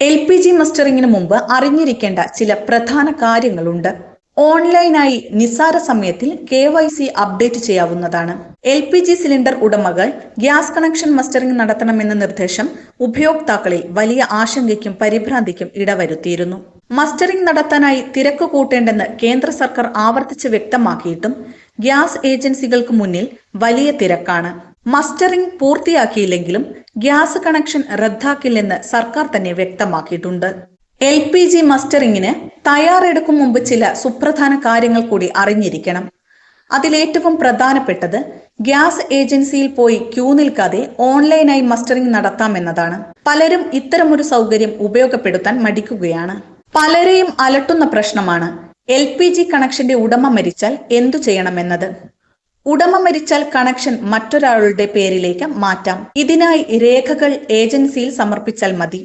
L P G മസ്റ്ററിങ്ങിന് മുമ്പ് അറിഞ്ഞിരിക്കേണ്ട ചില പ്രധാന കാര്യങ്ങളുണ്ട്. ഓൺലൈനായി നിസ്സാര സമയത്തിൽ കെ വൈ സി അപ്ഡേറ്റ് ചെയ്യാവുന്നതാണ്. എൽ പി ജി സിലിണ്ടർ ഉടമകൾ ഗ്യാസ് കണക്ഷൻ മസ്റ്ററിംഗ് നടത്തണമെന്ന നിർദ്ദേശം ഉപയോക്താക്കളിൽ വലിയ ആശങ്കയ്ക്കും പരിഭ്രാന്തിക്കും ഇടവരുത്തിയിരുന്നു. മസ്റ്ററിംഗ് നടത്താനായി തിരക്ക് കൂട്ടേണ്ടെന്ന് കേന്ദ്ര സർക്കാർ ആവർത്തിച്ച് വ്യക്തമാക്കിയിട്ടും ഗ്യാസ് ഏജൻസികൾക്ക് മുന്നിൽ വലിയ തിരക്കാണ്. മസ്റ്ററിംഗ് പൂർത്തിയാക്കിയില്ലെങ്കിലും ഗ്യാസ് കണക്ഷൻ റദ്ദാക്കില്ലെന്ന് സർക്കാർ തന്നെ വ്യക്തമാക്കിയിട്ടുണ്ട്. എൽ പി ജി മസ്റ്ററിംഗിന് തയ്യാറെടുക്കും മുമ്പ് ചില സുപ്രധാന കാര്യങ്ങൾ കൂടി അറിഞ്ഞിരിക്കണം. അതിലേറ്റവും പ്രധാനപ്പെട്ടത് ഗ്യാസ് ഏജൻസിയിൽ പോയി ക്യൂ നിൽക്കാതെ ഓൺലൈനായി മസ്റ്ററിംഗ് നടത്താമെന്നതാണ് പലരും ഇത്തരമൊരു സൗകര്യം ഉപയോഗപ്പെടുത്താൻ മടിക്കുകയാണ്. പലരെയും അലട്ടുന്ന പ്രശ്നമാണ് എൽ പി ജി കണക്ഷന്റെ ഉടമ മരിച്ചാൽ എന്തു ചെയ്യണമെന്നത്? ഉടമ മരിച്ചാൽ കണക്ഷൻ മറ്റൊരാളുടെ പേരിലേക്ക് മാറ്റാം. ഇതിനായി രേഖകൾ ഏജൻസിയിൽ സമർപ്പിച്ചാൽ മതി.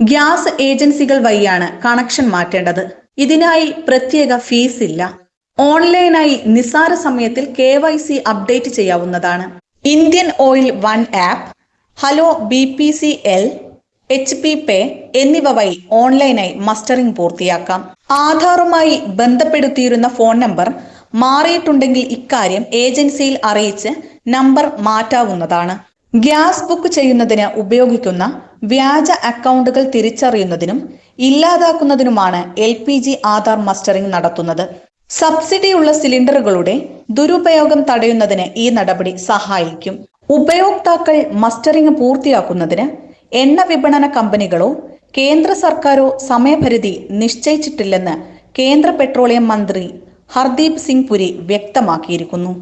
ഗ്യാസ് ഏജൻസികൾ വഴിയാണ് കണക്ഷൻ മാറ്റേണ്ടത്. ഇതിനായി പ്രത്യേക ഫീസ് ഇല്ല. ഓൺലൈനായി നിസാര സമയത്തിൽ കെ വൈ സി അപ്ഡേറ്റ് ചെയ്യാവുന്നതാണ്. Indian oil one app hello B P C L H P pay എന്നിവ വഴി ഓൺലൈനായി മസ്റ്ററിംഗ് പൂർത്തിയാക്കാം. ആധാറുമായി ബന്ധപ്പെടുത്തിയിരുന്ന ഫോൺ നമ്പർ മാറിയിട്ടുണ്ടെങ്കിൽ ഇക്കാര്യം ഏജൻസിയിൽ അറിയിച്ച് നമ്പർ മാറ്റാവുന്നതാണ്. ഗ്യാസ് ബുക്ക് ചെയ്യുന്നതിന് ഉപയോഗിക്കുന്ന വ്യാജ അക്കൗണ്ടുകൾ തിരിച്ചറിയുന്നതിനും ഇല്ലാതാക്കുന്നതിനുമാണ് L P G Aadhaar mustering നടത്തുന്നത്. സബ്സിഡിയുള്ള സിലിണ്ടറുകളുടെ ദുരുപയോഗം തടയുന്നതിന് ഈ നടപടി സഹായിക്കും. ഉപയോക്താക്കൾ മസ്റ്ററിംഗ് പൂർത്തിയാക്കുന്നതിന് എണ്ണ വിപണന കമ്പനികളോ കേന്ദ്ര സർക്കാരോ സമയപരിധി നിശ്ചയിച്ചിട്ടില്ലെന്ന് കേന്ദ്ര പെട്രോളിയം മന്ത്രി ഹർദീപ് സിംഗ് പുരി വ്യക്തമാക്കിയിരിക്കുന്നു